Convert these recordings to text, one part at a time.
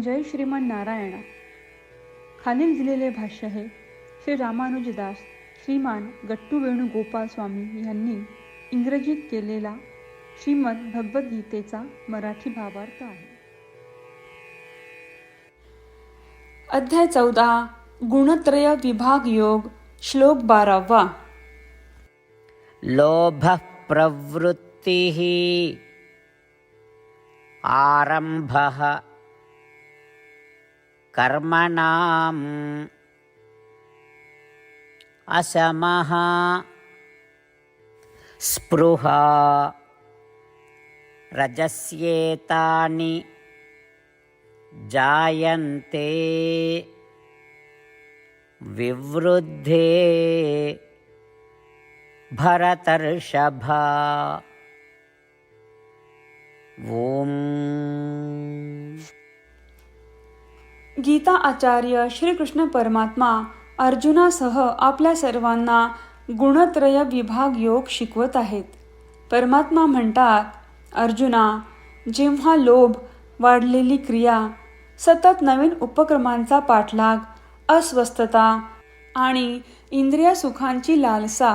जय श्रीमन नारायणा. खालील दिलेले भाष्य हे श्री रामानुजदास श्रीमान गट्टू वेणुगोपाल स्वामी यांनी इंग्रजीत केलेला श्रीमद भगवद्गीतेचा मराठी भावार्थ आहे. अध्याय चौदा गुणत्रय विभाग योग श्लोक बारावा. लोभ प्रवृत्ती आरंभ कर्मणाम्। असमः। स्पृहा। रजस्येतानि। जायन्ते। विवृद्धे। भरतर्षभा। ॐ। गीता आचार्य श्रीकृष्ण परमात्मा अर्जुनासह आपल्या सर्वांना गुणत्रय विभाग योग शिकवत आहेत. परमात्मा म्हणतात अर्जुना जेव्हा लोभ वाढलेली क्रिया सतत नवीन उपक्रमांचा पाठलाग अस्वस्थता आणि इंद्रिय सुखांची लालसा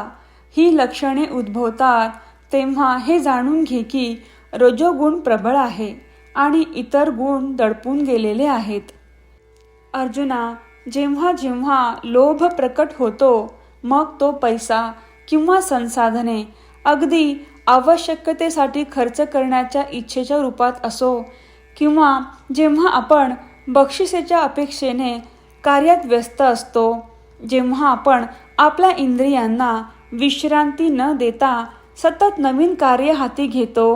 ही लक्षणे उद्भवतात तेव्हा हे जाणून घे की रजोगुण प्रबळ आहे आणि इतर गुण दडपून गेलेले आहेत. अर्जुना जेव्हा जेव्हा लोभ प्रकट होतो मग तो पैसा किंवा संसाधने अगदी आवश्यकतेसाठी खर्च करण्याच्या इच्छेच्या रूपात असो किंवा जेव्हा आपण बक्षिसेच्या अपेक्षेने कार्यात व्यस्त असतो जेव्हा आपण आपल्या इंद्रियांना विश्रांती न देता सतत नवीन कार्य हाती घेतो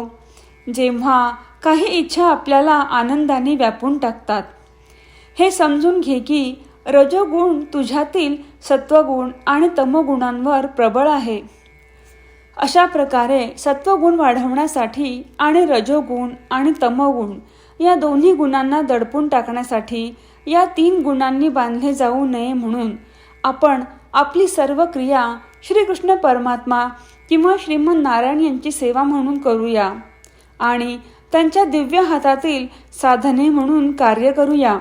जेव्हा काही इच्छा आपल्याला आनंदाने व्यापून टाकतात. हे समजून घे की रजोगुण तुझ्यातील सत्वगुण आणि तमोगुणांवर प्रबळ आहे. अशा प्रकारे सत्वगुण वाढवण्यासाठी आणि रजोगुण आणि तमोगुण या दोन्ही गुणांना दडपून टाकण्यासाठी या तीन गुणांनी बांधले जाऊ नये म्हणून आपण आपली सर्व क्रिया श्रीकृष्ण परमात्मा किंवा श्रीमन नारायण यांची सेवा म्हणून करूया आणि त्यांच्या दिव्य हातातील साधने म्हणून कार्य करूया.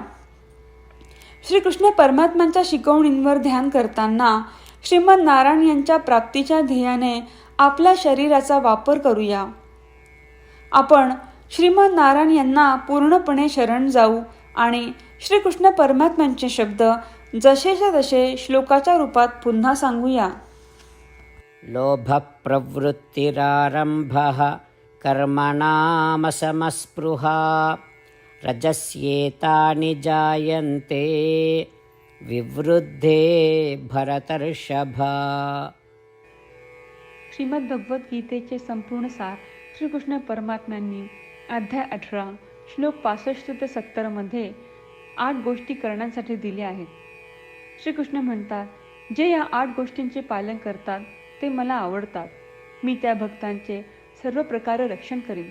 श्रीकृष्ण परमात्म्यांच्या शिकवणींवर ध्यान करताना श्रीमद नारायण यांच्या प्राप्तीच्या ध्येयाने आपल्या शरीराचा वापर करूया. आपण श्रीमद नारायण यांना पूर्णपणे शरण जाऊ आणि श्रीकृष्ण परमात्म्यांचे शब्द जसेच्या तसे श्लोकाच्या रूपात पुन्हा सांगूया. लोभप्रवृत्तिरारम्भः कर्मणामसमस्पृहा। रजस्येतानि जायन्ते। विवृद्धे भरतर्षभा। श्रीमद्भगवद्गीतेचे संपूर्ण सार श्रीकृष्ण परमात्म्यांनी अध्याय अठरा श्लोक पासष्ट ते सत्तरमध्ये आठ गोष्टी करण्यासाठी दिल्या आहेत. श्रीकृष्ण म्हणतात जे या आठ गोष्टींचे पालन करतात ते मला आवडतात. मी त्या भक्तांचे सर्व प्रकारे रक्षण करीन.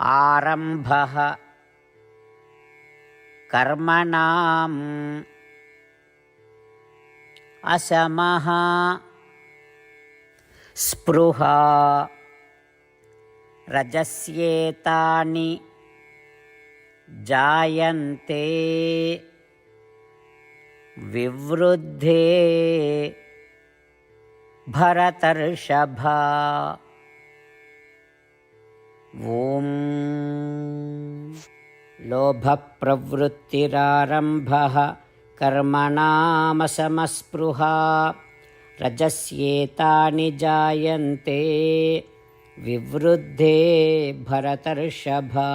आरम्भः कर्मणाम् असमः स्पृहा रजस्येतानि जायन्ते विवृद्धे भरतर्षभा ॐ लोभप्रवृत्तिरारम्भः कर्मणामसमस्पृहा रजस्येतानि जायन्ते विवृद्धे भरतर्षभा